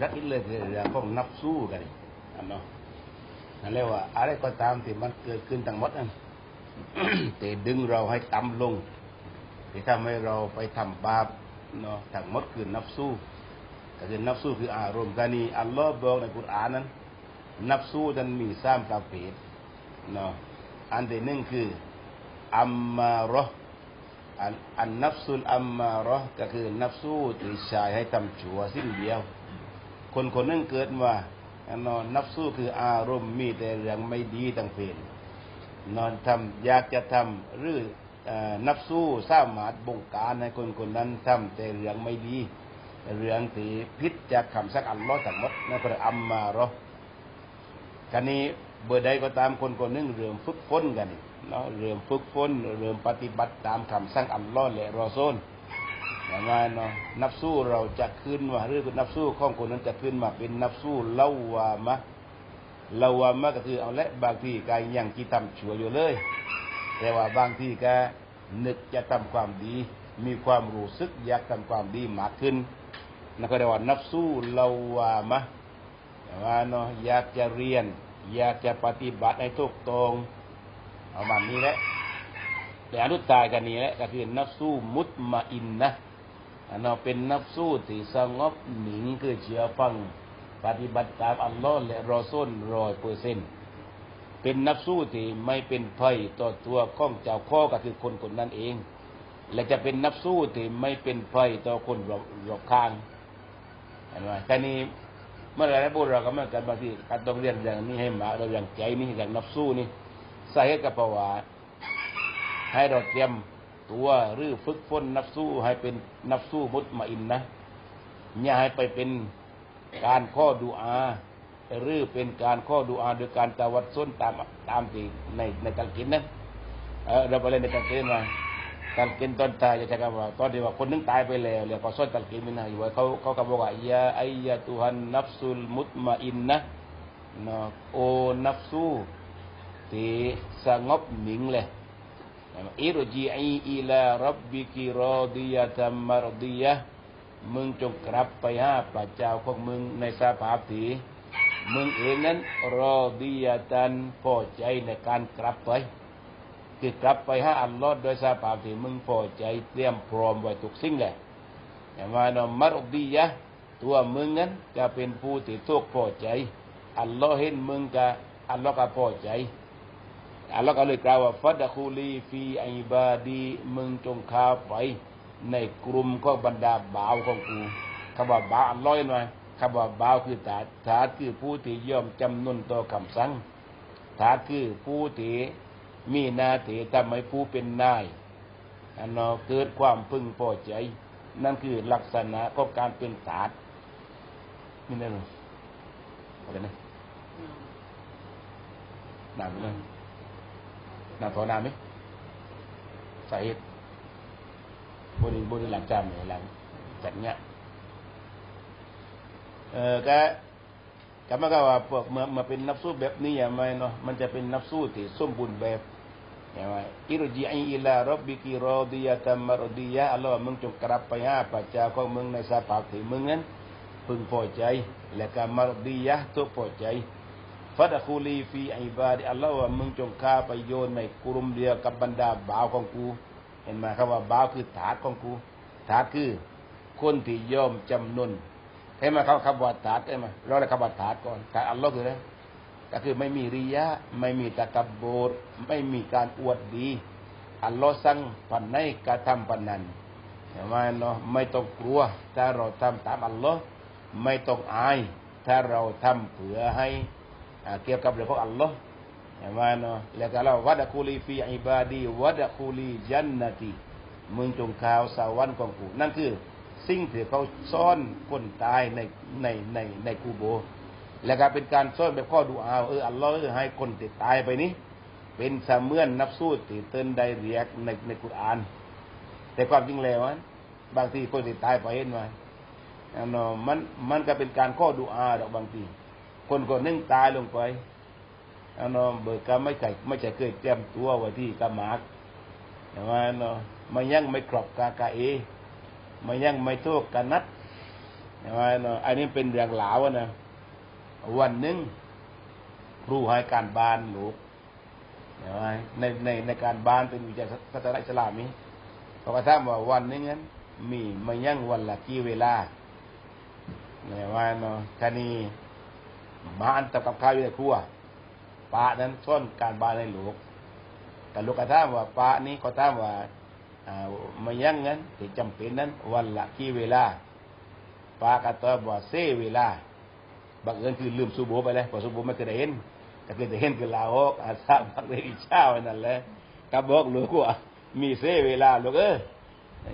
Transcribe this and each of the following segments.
รักอิเลยคือเรื่องของนับสู้กันอันเนาะนั่นเรียกว่า อะไรก็ตามที่มันเกิดขึ้นทั้งหมดนั้นแต่ดึงเราให้ต่ำลงที่ทำให้เราไปทำบาปเนาะทั้งหมดคือนับสู้ก็คือนับสู้คืออารมณ์กันนี้อัลลอฮ์บอกในกุรอานนั้น นับสู้นั้นมีสามประเภทเนาะอันที่หนึ่งคืออัมมารออันอันนับสุลอัมมารอก็คือนับสู้ที่ชายให้ทำชั่วสิ้นเดียว คนคนหนึงเกิดมานอนนับสู้คืออารมณ์มีแต่เรื่องไม่ดีต่างเป็นนอนทำอยากจะทำหรืออนับสู้สามารถบงการให้คนคนนั้นทำแต่เรื่องไม่ดี เรื่องที่พิษจากคำสักอัลลอฮ์ทั้งหมดนั่นคืออัมมารอกันนี้เบอร์ใดก็ตามคนคนนึงเริ่มฝึกฝนกันเนาะเริ่มฝึกฝนเริ่มปฏิบัติตามคำสั่งอัลลอฮ์และรอซูล อย่างว่าเนาะนับสู้เราจะขึ้นมาหรือนับสู้ของคนนั้นจะขึ้นมาเป็นนับสู้เล่าวามะเล่าวามะก็คือเอาละบางทีกายยังที่ทำชั่วอยู่เลย แต่ว่าบางทีก็นึกจะทำความดี มีความรู้สึกอยากทำความดีมากขึ้นนั่นก็เรียกว่านับสู้เล่าวามะแต่ว่าเนาะอยากจะเรียน อยากจะปฏิบัติให้ถูกตรงเอามันนี้แหละแต่อนุตายกันนี้แหละก็คือนับสู้มุตมาอินนะ เนาเป็นนับสู้ที่สงบหนิงคือเชื่อฟัง ปฏิบัติตามอัลลอฮ์และรอซูลร้อยเปอร์เซ็นเป็นนับสู้ที่ไม่เป็นภัยต่อตัวข้องเจ้าข้อก็คือคนคนนั้นเอง และจะเป็นนับสู้ที่ไม่เป็นภัยต่อคนรอบรอบข้างเห็นไหมแค่นี้เมื่อไหรนะพวกเราก็เหมือนกันบางทีการต้องเรียนอย่างนี้ให้มาเราอย่างใจนี่อย่างนับสู้นี่สาเหตุกับภาวะให้เราเตรียม ตัวหรือฝึกฝนนับสู้ให้เป็นนับสู้มุตมาอินนะอย่าให้ไปเป็นการข้อดูอาหรือเป็นการข้อดูอาโดยการตะวัดส้นตามตามที่ในในตังกินนั้นเออเราไปเล่นในตังกินมาตังกินตอนตายจะใช้คำว่าตอนที่ว่าคนนึงตายไปแล้วแล้วก็ส้นตังกินม่น่าอยู่ว่าเขาเขาก็บอกว่ายาไอยาตุฮันนับสุลมุตมาอินนะนะโอนับสู้ที่สงบหนิงเลย อิรจิอีอิลารับบิกิรอดียะตัมมรดียะมึงจงกลับไปหาพระเจ้าของมึงในสภาพที่มึงเองนั้นรอดียะตันพอใจในการกลับไป คือกลับไปหาอัลลอฮ์โดยสภาพที่มึงพอใจเตรียมพร้อมไว้ทุกสิ่งแหละอย่ว่านมารดียะตัวมึงนั้นจะเป็นผู้ที่ทุกพอใจ อัลลอฮ์เห็นมึงก็อัลลอฮ์ก็พอใจ อัลลอฮ์ก็เลยกล่าวว่าฟัดคูลีฟีอิบาดีมึงจงข้าไป ในกลุ่มของบรรดาบ่าวของกูคำว่าบ่าวอัลลอฮ์เห็นไหมคำว่าบ่าวคือถาถาคือผู้ที่ยอมจำนนต่อคำสั่งถาคือผู้ที่มีหนาทีทำให้ผู้เป็นนายอันเนาะเกิดความพึงพอใจ นั่นคือลักษณะของการเป็นถาดนี่นั่นหรออะไรนะนานไปเลย น่ามพอนาไหมสาเหตุบริบริหลังจามเนี่ยหลังจัดเนี้ยเออก็ก็มาก็ว่าพวกเมื่อมาเป็นนับสู้แบบนี้อย่างไรเนาะมันจะเป็นนับสู้ที่สมบูรณ์แบบอย่างไรอิรจิอิลารับบิกิรอดียะตัมมารดียะอัลลอฮ์มึงจงกลับไปหาพระเจ้าของมึงในสภาพที่มึงนั้นพึงพอใจ และก็มารดียะทุกพอใจ ฟัดคูลีฟีอิบาดีอัลลอฮ์ว่ามึงจงข้าไปโยนในกลุ่มเดียวกับบรรดาบ่าวของกู เห็นไหมครับว่าบ่าวคือถาดของกูถาดคือ คนที่ยอมจำนนเห็นไหมเขาคำว่าถาดเห็นไหมเราเลยคำว่าถาดก่อนถาดอัลลอฮ์คืออะไรก็คือไม่มีริยะ ไม่มีตะกับบดไม่มีการอวดดี อัลลอฮ์สั่งปันในกระทำปันนั้นเห็นไหมเนาะไม่ต้องกลัว ถ้าเราทำตามอัลลอฮ์ไม่ต้องอาย ถ้าเราทำเผื่อให้ เกี่ยวกับเรื่องของอัลลอฮ์อย่างว่าเนาะแล้วก็เราวัดคูลีฟีอิบาดีวัดคูลีจันนตีมึงจงข่าวสวรรค์ของกูนั่นคือ สิ่งที่เขาซ่อนคนตายในในในในกูโบ แล้วก็เป็นการซ่อนแบบข้อดูอาเอออัลลอฮ์เออให้คนที่ตายไปนี้ เป็นเสมือนนับสู้ที่เตือนได้เรียกในในกุรอาน แต่ความจริงแล้วบางทีคนที่ตายไปเห็นไหมเนาะมันมันก็เป็นการข้อดูอาดอกบางที คนคนหนึ่งตายลงไปอันนเบิกก็ไม่ใช่ไม่ใช่เคยเตรียมตัวไว้ที่กามากอย่างว่าเนาะมันยังไม่ครอบกากาเอมันยังไม่โทษกันนัดใช่ไหมเนาะอันนี้เป็นเรื่องหลาวอะนะวันหนึ่งครูให้การบานลูกใช่ไหมในในในการบานเป็นวิจัยศาสนาอิสลามนี้เขาก็ถามว่าวันนึงนั้นมีมายั่งวันละกี่เวลาใช่ไหมเนาะคานี้ มาอันตับกับข้าวอยู่ในครัวป้านั้นซ่อนการบานให้ลูกแต่ลูกก็ถามว่าป้านี้เขาถามว่าอ่ามายั่งนั้นที่จำเป็นนั้น วันละกี่เวลาป้าก็ตอบว่าเซเวลาบังเอิญคือลืมซูโบไปเลยพอซูโบไม่เคยได้เห็นแต่เคยได้เห็นคือลาออกอาซาบักเลยอีเช้าไว้นั่นแหละกับบอกหลูกว่ามีเซเวลาลูกเออ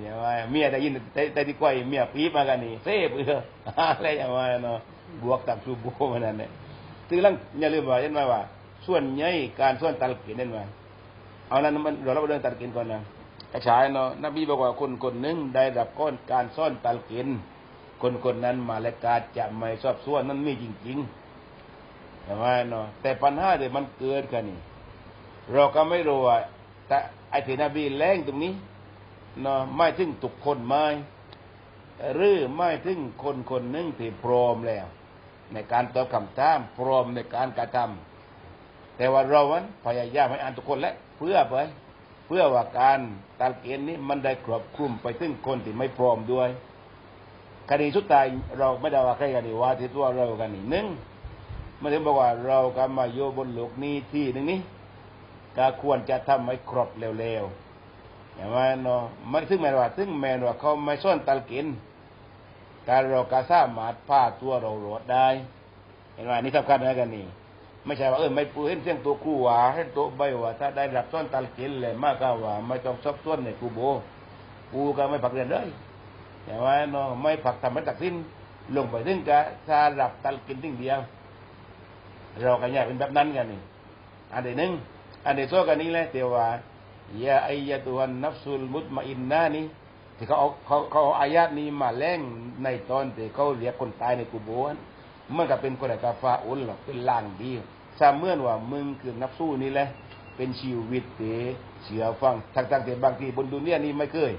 อย่างว่าเมียได้ยินแต่แต่ดีกว่าเมียปีบมากันนี่เซเพื่ออะไรอย่างว่าเนาะ บวกกับซูโบมันนั่นแหละถึงลังอย่าลืมว่าเห็นไหมว่า ส่วนใหญ่การส่วนตัลกินนั่นว่าเอานั้นมันเราเราเดินตัลกินก่อนนะกระชายเนาะนบีบอกว่าคนคนหนึ่งได้รับก้อนการซ่อนตัลกิน คนคนนั้นมาและกาจะไม่ชอบส่วนนั้นมีจริงๆใช่ไหมเนาะแต่ปัญหาเดี๋ยวมันเกิดกันนี่เราก็ไม่รู้ว่าแต่ไอ้ที่นบีแรงตรงนี้เนาะไม่ถึงตุกคนไม่หรือไม่ถึงคนคนหนึ่งที่พร้อมแล้ว ในการตอบคำถามพร้อมในการกระทำแต่ว่าเรานั้นพยายามให้อ่านทุกคนและเพื่อไปเพื่อว่าการตัดเกณฑ์นี้มันได้ครอบคลุมไปถึงคนที่ไม่พร้อมด้วยคดีสุดท้ายเราไม่ได้ว่าใครกันนี่ว่าที่ตัวเรากันนี่หนึ่งมันถึงบอกว่าเรากำมาโยบนโลกนี้ที่หนึ่งนี้ก็ควรจะทำให้ครบเร็วๆอย่างว่าเนาะไม่ซึ่งแม้ว่าซึ่งแม้ว่าเขาไม่ซ่อนตัลกิน การเราก็สามารถพาตัวเราโรดได้ เห็นไหมนี่สำคัญนะกันนี่ไม่ใช่ว่าเออไม่ปูเห็นเสียงตัวคู่ว่าเห็นตัวใบว่าถ้าได้รับซ่อนตัลกินเลยมากก็ว่า ไม่ต้องซอบซ้นในกูโบกูก็ไม่ผักเรียนเลยแต่ว่าเนาะไม่ผักทำให้ตักสิ้นลงไปถึงกะชาหลับตัลกินทิ้งเดียว เรากันเนี่เป็นแบบนั้นกันนี่อันที่หนึ่งอันที่สองกันนี้แหละเทว่ายาอยะตุวันนับสุลมุตมาอินนานี่ ที่เขาเอาเขาเขาเอาอายาตนี้มาแล้งในตอนที่เขาเรียกคนตายในกุโบนมันก็เป็นคนกาฟาอุลหรอกเป็นล่างดีซาเมื่อนว่ามึงคือนับสู้นี่แหละเป็นชีวิตเตเสียฟังทั้งๆที่บางทีบนดุนเนี่ยนี้ไม่เคย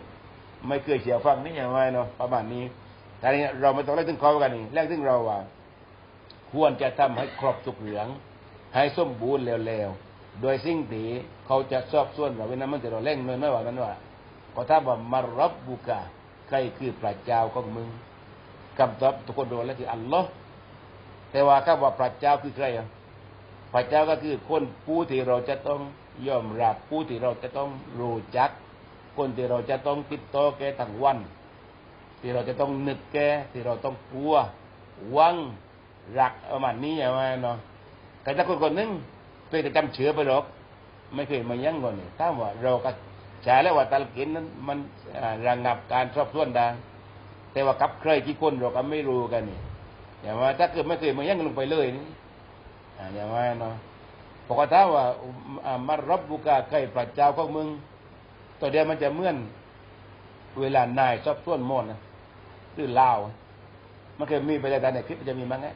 ไม่เคยเสียฟังนี่อย่างไรเนาะประมาณนี้แต่นี้เราไม่ต้องเล่นถึงเขากันนี่เล่นถึงเราว่า ควรจะทำให้ครบทุกเหลือง ให้สมบูรณ์เร็วๆโดยสิ่งที่เขาจะสอบส่วนเราเว้นนั้นมันจะเราเล่งเนินไม่ว่านั้นว่า ก็ถ้าว่ามารับบุกาใครคือพระเจ้าของมึงคำตอบทุกคนโดนแล้วคืออัลลอฮ์แต่ว่าถ้าว่าพระเจ้าคือใครอะพระเจ้าก็คือคนผู้ที่เราจะต้องยอมรับผู้ที่เราจะต้องรู้จัก คนที่เราจะต้องติดต่อแกทั้งวัน ที่เราจะต้องนึกแกที่เราต้องกลัววังรักเอามันนี้อย่างไรเนาะแต่ถ้าคนคนหนึงเคยจะจำเชื้อไปหรอก ไม่เคยมายั้งก่อนนี่ถ้าว่าเราก็ ใช้แล้วว่าตัลกินนั้นมันระงับการสอบสวนได้แต่ว่ากับใครกี่คนเราก็ไม่รู้กันนี่อย่างว่าถ้าเกิดไม่เคยมายั้งลงไปเลยนี่อย่างว่าเนาะปกติว่าอ่ามารับบุกาใครพระเจ้าของมึงตัวเดียวมันจะเมื่อนเวลานายชอบส่วนมอนนะหรือลาว มันเคยมีไปแล้วแต่ในคลิปมันจะมีมั้งไง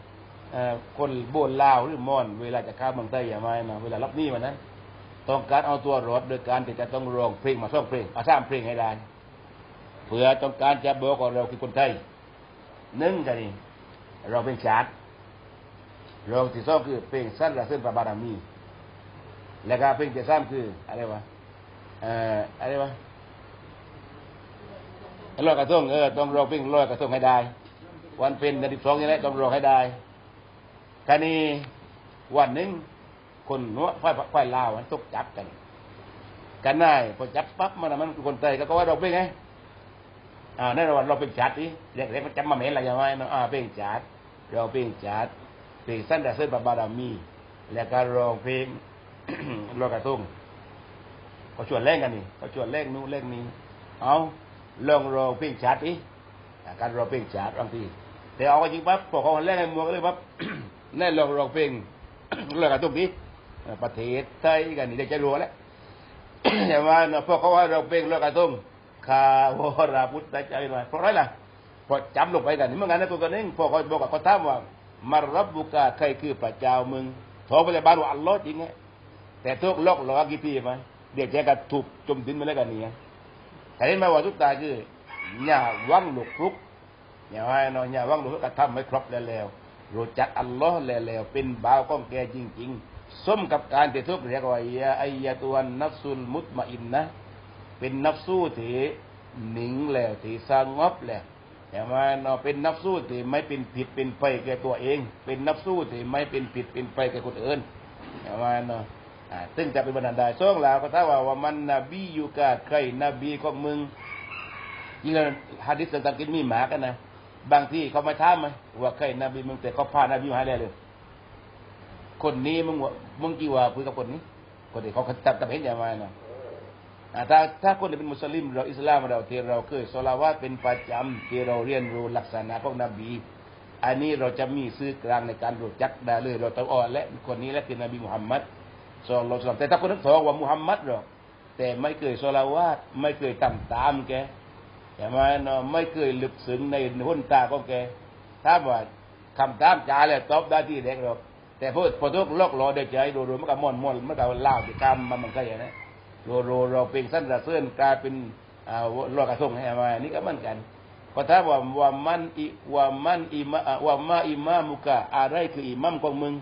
เอ่อคนโบนลาวหรือมอน เวลาจะข้าเมืองไทยอย่างไรนาะเวลารับหนี้มันนั้น ต้องการเอาตัวรถโดยการที่จะต้องร้องเพลงมาส่องเพลงเอาสร้างเพลงให้ได้เพื่อต้องการจะบอกว่าเราคือคนไทยหนึ่งกันนี่เราเป็นชาติเรองที่สองคือเพลงสั้นระเส้นพระบารมี แล้วก็เพลงที่สามคืออะไรวะเอ่ออะไรวะลอยกระทงเออต้องร้องเพลงลอยกระทงให้ได้ วันเป็นเดือนที่สองนี่แหละต้องร้องให้ได้ท่านี้วันหนึ่ง คนนัวไฟไฟลาวมันตกจับกัน กันได้พอจับปั๊บมันมันคนไทยก็ว่าเราเป็นไงอ่าแน่นอนเราเป็นจัดนี่เรียกเรียกมันจำมาเหม็นอะไรอย่างไรเนาะอ่าเป็นจัดเราเป็นจัดเพลงสั้นแต่เส้นบารามี แล้วก็ร้องเพลงลอยกระทงเขาชวนเล่นกันนี่เขาชวนเล่นนู้นเล่นนี้ เอาลองร้องเพลงจัดดิอ่การร้องเพลงจัดบางทีแต่เอาจริงปั๊บพอเขาเล่นในเมืองเลยปั๊บแน่ลองร้องเพลงลอยกระทงดิเอ่ ประเทศไทยกันนี่ได้จะรู้แล้วอย่าว่านาะพวกเขาว่าเราเพลงลอยกระทงคาวราพุทธเจ้ามาเพราะอะไรล่ะพอจำลงไปกันนี่เมื่อไงนะตัวกันเองพอเขาบอกกับเขาถามว่ามารับบุกาใครคือพระเจ้ามึงโทรไปเลยบ้านว่าอัลลอฮ์จริงไงแต่ทุกโลกหลอกกี่ปีไหมเดี๋ยวแกก็ถูกจมดินมาแล้วกันนี่ไงแต่เห็นไหมว่าทุกตาคืออย่าวังหลุกลุกอย่าว่าเนาะอย่าว่างรู้กระทำไม่ครบแล้วแล้วรู้จักอัลลอฮ์แล้วแล้วเป็นบ่าวของแกจริง ๆ สมกับการที่ทุกเรียกว่ายาอายะตัวนนัฟสุลมุตมาอินนะ เป็นนัฟสูที่หนิงแล้วที่สงบแล้วอย่ว่าเนาะเป็นนัฟสูที่ไม่เป็นผิดเป็นไปแก่ตัวเอง เป็นนัฟสูที่ไม่เป็นผิดเป็นไปแก่คนอื่นอย่ว่าเนาะอ่าซึ่งจะเป็นบรรดาช่วงแล้วก็ถ้าว่าว่ามันนบีอยู่กับใครนบีของมึงยิ่งฮะดิษต่างๆกินมีหมากันนะบางที่เขาไมาถามไหมว่าใครนบีมึงแต่เขาพานบีมาให้เลย คนนี้มึงมึงกี่ว่าคุยกับคนนี้ คนที่เขาตัดตัดเห็นอย่างไรนะถ้าถ้าคนที่เป็นมุสลิม เราอิสลามเราที่เราเคยสลาวาเป็นประจำที่เราเรียนรู้ลักษณะของนบี อันนี้เราจะมีซื้อกลางในการรู้จักได้เลย เราต้องอ่อนและคนนี้และคือนบีมุฮัมมัดสุลลัลแต่ถ้าคนนั้นสองว่ามุฮัมมัดหรอกแต่ไม่เคยสลาวาไม่เคยทำตามแกใช่ไหมเนาะไม่เคยลึกซึ้งในหุ่นตาของแกถ้าว่าคำตามจาเลยตอบได้ที่เด็กหรอก แต่พอพอทุกโลกรอเด็กใจโดมันก็ม่อนม่อนมันก็เล่าที่คำมันมันก็อย่างนี้โรโรเราเป็นสั้นระเสื่อนกลายเป็นอ่ารอกระทงให้มานี่ก็เหมือนกันก็ถ้าว่าว่ามันอิว่ามันอิมาว่ามาอิมามุกะอะไรคืออิมัมของมึง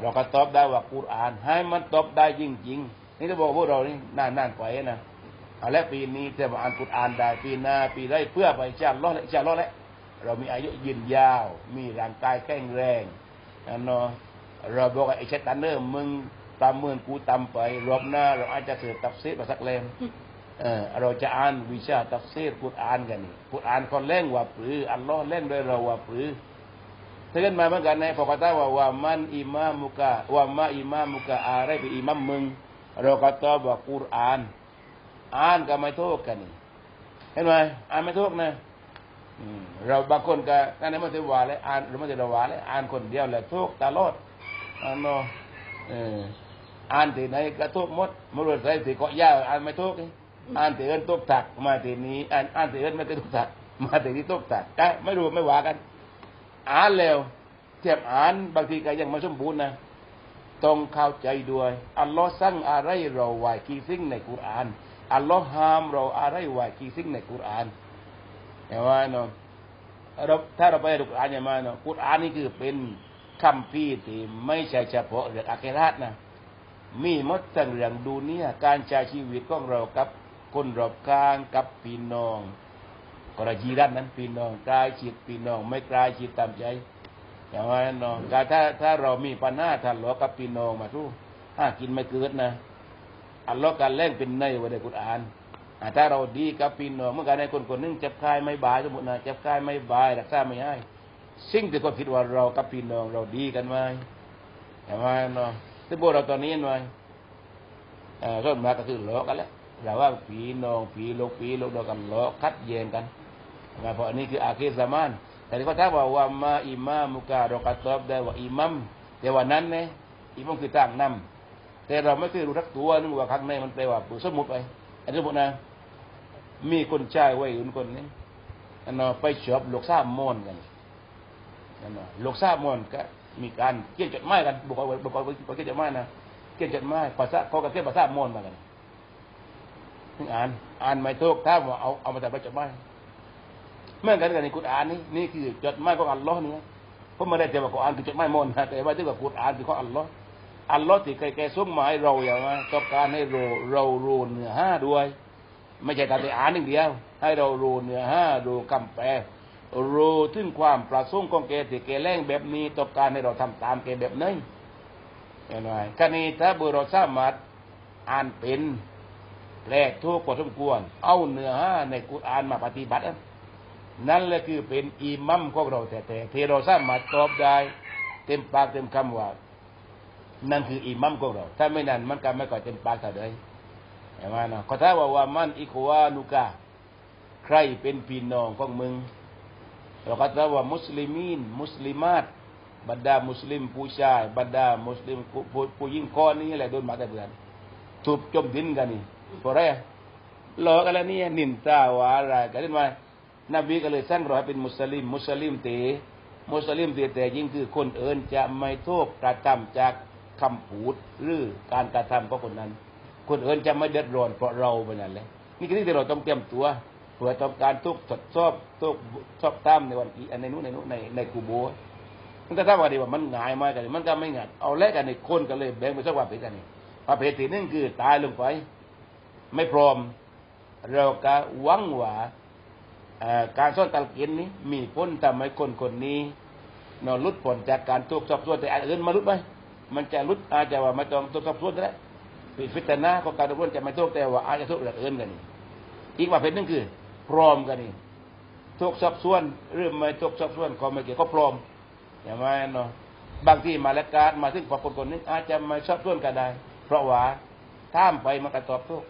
เราก็ตอบได้ว่ากุรอาน ให้มันตอบได้จริงๆนี่จะบอกพวกเรานี่น่านๆไปนะเอาละปีนี้จะมาอ่านกุรอานได้ปีหน้าปีได้เพื่อไปชาติล้อและชาติล้อและเรามีอายุยืนยาว มีร่างกายแข็งแรง เนาะเราบอกไอ้เชตันเนอร์มึงตามเมืองกูตามไป รอบหน้า เราอาจจะเสือตับเซตมาสักเล่มเออเราจะอ่านวิชาตับเซตกุรอานกันนี่กุรอานคนเล่งว่าปรืออัลลอฮ์เล่งด้วยเราว่าปรือเตือนมาเหมือนกันในพอกตาว่าว่ามันอิมามุกะว่ามาอิมามุกะอะไรเป็นอิมัมมึง เราก็ตอบว่ากุรอาน อ่านก็ไม่โทษกันนี่เห็นไหมอ่านไม่โทษนะ เราบางคนก็นั่นไม่ใช่ว่าเลยอ่านหรือไม่ใช่ว่าเลยอ่านคนเดียวแหละทุกตลอดอ่านเนาะอ่านที่ไหนก็ทุกหมดมรุษใส่ที่เกาะยาอ่านไม่ทุกอ่านที่เอินทุกตักมาที่นี้อ่านอ่านที่เอินไม่ทุกตักมาที่นี้ทุกตักก็ไม่รู้ไม่ว่ากัน อ่านแล้วเทียบอ่านบางทีก็ยังไม่สมบูรณ์นะต้องเข้าใจด้วยอัลลอฮ์สั่งอะไรเราไว้กี่สิ่งในกุรอานอัลลอฮ์ห้ามเราอะไรไว้กี่สิ่งในกุรอาน เห็นไหมเนาะเราถ้าเราไปดูกุรอานอย่างมาเนาะกุรอานนี่คือเป็นคำพี่ที่ไม่ใช่เฉพาะเรื่องอาเคราตนะ มีมดทั้งเรื่องดูเนี่ยการใช้ชีวิตของเรากับคนรอบข้างกับพี่น้องกรณีรัตนั้นพี่น้องกลายชิดพี่น้อง ไม่กลายชิดตามใจอย่างว่าน้องการถ้าถ้าเรามีปัญหาทะเลาะกับพี่น้องมาทุกถ้ากินไม่เกิดนะอัลลอฮ์การเล่นเป็นในวันในกุรอาน ถ้าเราดีกับพี่น้องเมื่อการในคนคนนึงเจ็บคายไม่บายสมมตินะเจ็บคายไม่บายรักษาไม่ให้สิ่งที่เขาคิดว่าเรากับพี่น้องเราดีกันไหมเห็นไหมเนาะที่พวกเราตอนนี้หน่อยเออส่วนมากก็คือหลอกกันแล้วเราว่าผีน้องผีลูกผีลูกเรากันหล้อคัดแย่งกันนะเพราะอันนี้คืออาคีสมานแต่ที่เขาถามว่าว่ามาอิมามุกาเราก็ตอบได้ว่าอิมัมแต่ว่านั้นเนี่ยอิมัมคือตั้งนำแต่เราไม่เคยรู้ทักตัวนึกว่าข้างในมันแปลว่าสมุติไป อันนี้สมมตินะ มีคนชายวัยรุ่นคนนี้อันนั้นไปชอบลูกสาวมอนกันอันนั้นลูกสาวมอนก็มีการเขียนจดหมายกันบอกว่าบอกว่าบอกเขียนจดหมายนะเขียนจดหมายภาษาเขาก็เขียนภาษามอนมากันถึงอ่าน อ่านไม่ถูกถ้าว่าเอาเอามาจากจดหมายเมื่อกันกันในกุรอานนี่นี่คือจดหมายของอัลลอฮ์นี่ผมไม่ได้จะบอกกุรอานคือจดหมายมอนนะแต่ว่าที่ว่ากุรอานคือของอัลลอฮ์ อัลลอฮ์ที่เคยแกส่งมาให้เราอย่างว่าต้องการให้เราเรารู้เนื้อห้าด้วย ไม่ใช่แต่อ่านอย่างเดียว ให้เรารู้เนื้อห้ารู้คำแปลรู้ถึงความประสงค์ของแกที่แกแรงแบบนี้ต้องการให้เราทำตามแกแบบนี้เห็นไหมคณีถ้าบุเราสามารถอ่านเป็นแปลทุกพอสมควร เอาเนื้อห้าในกุรอานมาปฏิบัติ นั่นแหละคือเป็นอิมัมของเราแต่แต่ที่เราสามารถตอบได้ เต็มปากเต็มคำว่า นั่นคืออิมัมของเรา ถ้าไม่นั่นมันก็ไม่ก่อเต็มปากเท่าใดเห็นไหมนะขาถ้าว่าว่ามันอิควานุกาใครเป็นพี่น้องของมึงเราก็จะว่ามุสลิมีน มุสลิมาตบรรดามุสลิมผู้ชายบรรดามุสลิมผู้หญิงก้อนนี้แหละโดนมาแต่เดือนถูกจมดินกันนี่เพราะอะไรหลอกกันแล้วนี่นินตาวาอะไรกันได้ไหมนบีก็เลยสร้างเราเป็นมุสลิม มุสลิมเตมุสลิมเตแต่ยิ่งคือคนเอิญจะไม่โทษกระทำจาก คำพูดหรือการกระทำของคนนั้น คนเอิญจะไม่เดือดร้อนเพราะเราเป็นนั่นแหละนี่คือที่เราต้องเตรียมตัวเพื่อต้องการทุกทดสอบทุกชอบตามในวันอีอันในนู้นในนู้นในในกูโบมันก็ถ้าว่าดีว่ามันง่ายมากกันมันก็ไม่ง่ายเอาแลกกันในคนกันเลยแบ่งเป็นสักว่าเป็นกันนี่ประเภทที่หนึ่งคือตายลงไป ไม่พร้อม เราก็หวังว่าการซ่อนตัลกินนี้มีพ้นทำให้คนคนนี้นอนลุดผลจากการทุกข์สอบสวนแต่อันอื่นมาลุดไหม จะลุดอาจจะว่าไม่ต้องทุกข์สอบสวนก็ได้ปิดฟิตนาของการทุกข์จะไม่ทุกแต่ว่าอาจจะทุกข์อย่างอื่นกันนี่อีกประเภทหนึงคือ พร้อมกันนี่ทุกสอบสวนหรือไม่ทุกสอบสวนก็ไม่เกี่ยวก็พร้อมอย่างไรเนาะบางที่มาแล้วการมาถึงพอคนคนนี้อาจจะไม่สอบสวนก็ได้ เพราะว่าท่ามไปมันก็ตอบทุก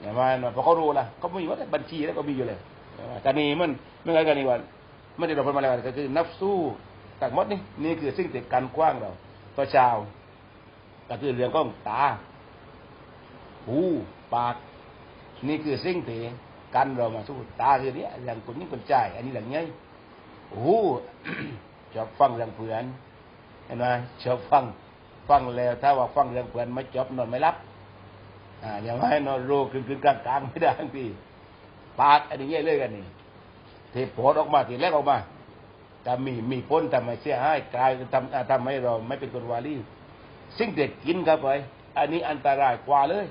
อย่างว่าเนาะเพราะเขารู้ละเขาไม่มีว่าบัญชีแล้วก็มีอยู่เลยแต่นี่มันไม่ไงกันนี่ว่าไม่ได้เราเป็นมาแล้วก็คือนับสู้ต่างหมดนี่นี่คือสิ่งที่กันกว้างเรา ตัวชาว ก็คือเรื่องของตา หู ปาก นี่คือสิ่งที่กันเรามาสู้ตาคือเนี้ยอย่างคนนี้คนใจอันนี้อย่างเงี้ยหูชอบฟังเรื่องเพื่อนเห็นไหมชอบฟังฟังแล้ว ถ้าว่าฟังเรื่องเพื่อนไม่จบนอนไม่รับอ่าอย่างไรนอนรขึ้นขึ้นกลางกลางไม่ได้ทีปากอันนี้เงี้ยเลยกันนี่เทโพดออกมาทีแรกออกมา แต่มีมีพ้นทำให้เสียหายกลายทำทำให้เราไม่เป็นคนวาลีสิ่งเด็กกินเข้าไปอันนี้อันตรายกว่าเลย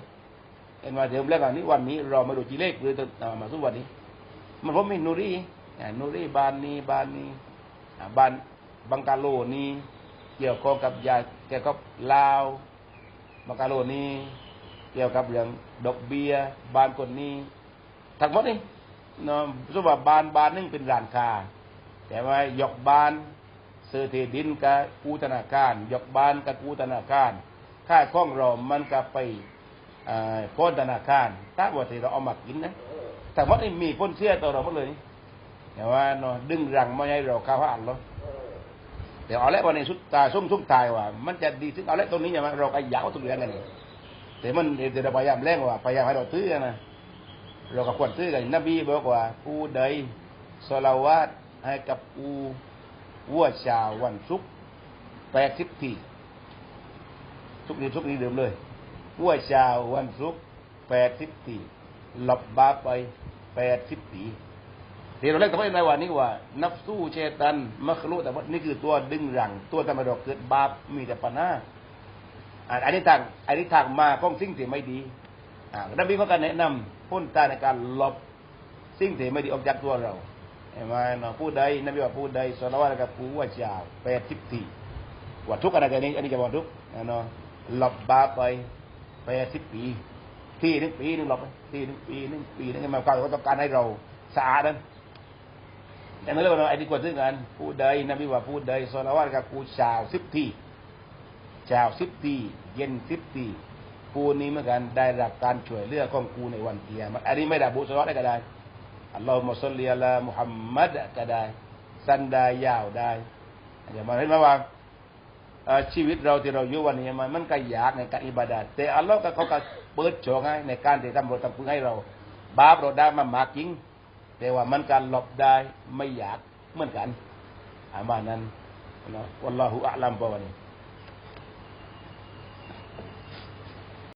เห็นว่าเดี๋ยวแรกอันนี้วันนี้เรามาดูจีเล็กหรือมาสู้วันนี้ มันผมมีนูรีอ่านูรีบานนี้บานนี้บานบังกาโลนี้เกี่ยวข้องกับยาเกี่ยวกับลาวบังกาโลนี้เกี่ยวกับเรื่องดอกเบี้ยบานคนนี้ทั้งหมดนี่เนาะสมมติว่าบานบานนึงเป็นร้านค้า แต่ว่ายกบ้านซื้อที่ดินกับกู้ธนาคาร ยกบ้านกับกู้ธนาคารค่าข้องเรามันก็ไปพ้นธนาคารถ้าว่าที่เราเอามากินนะทั้งหมดนี่มีพ้นเชื่อต่อเราหมดเลยแต่ว่าเนาะดึงรังไม่ให้เราข้าอ่านหรอกเดี๋ยวเอาละวันนี้สุดตาสุ่มสุ่มตายว่า มันจะดีถึงเอาละตรงนี้อย่างเราก็ยาวทุกเรื่องกันนี่แต่มันเดี๋ยวเราพยายามแรงว่าพยายามให้เราซื้อนะเราก็ควรซื้อกันนบีบอกว่าผู้ใดสลาวาต ให้กับผู้วัวชาววันศุกร์แปดสิบทีทุกนี้ทุกนี้เดิมเลยวัวชาววันศุกร์แปดสิบทีหลบบาปไปแปดสิบปีเดี๋ยวเราเล่นกับในวันนี้ว่า นับสู้เชตันมัคลุแต่ว่านี่คือตัวดึงรังตัวทำให้เราเกิดบาปมีแต่ปัญหาอันนี้ทางอันนี้ทางมาของสิ่งที่ไม่ดีอ่านบีก็การแนะนำพ้นตาในการหลบสิ่งที่ไม่ดีออกจากตัวเรา เห็นไหมเนาะผู้ใดนบีว่าผู้ใดสอนว่ากับผู้ว่าเจ้าแปดสิบทีว่าทุกอะไรกันนี้อันนี้จะบอกทุกเนาะหลบบาปไปแปดสิบปีที่หนึ่งปีหนึ่งหลบที่หนึ่งปีหนึ่งปีนึงมายความก็ต้องการให้เราสะอาดนั้นแต่นั่นเรื่องไอ้ที่กว่าซึ่งกันผู้ใดนบีว่าผู้ใดสอนว่ากับผู้ชาวสิบทีช้าสิบปีเย็นสิบปีกูนี้เหมือนกันได้รับการช่วยเหลือของกูในวันเกียรติอันนี้ไม่ได้บุษราได้ก็ได้ อัลลอฮฺมุสลิอัลามุฮัมมัดก็ได้ สันดายาวได้อย่ามาเห็นไหมว่าชีวิตเราที่เราอยู่วันนี้มันมันก็ยากในการอิบาดาแต่อัลลอฮฺก็เขาก็เปิดโชงให้ในการที่ทำรถทำพื้นให้เรา บาปเราได้มามากจริง แต่ว่ามันการหลบได้ไม่ยากเหมือนกันอามานั้นนะวัลลอฮุอัลลัมปะวันนี้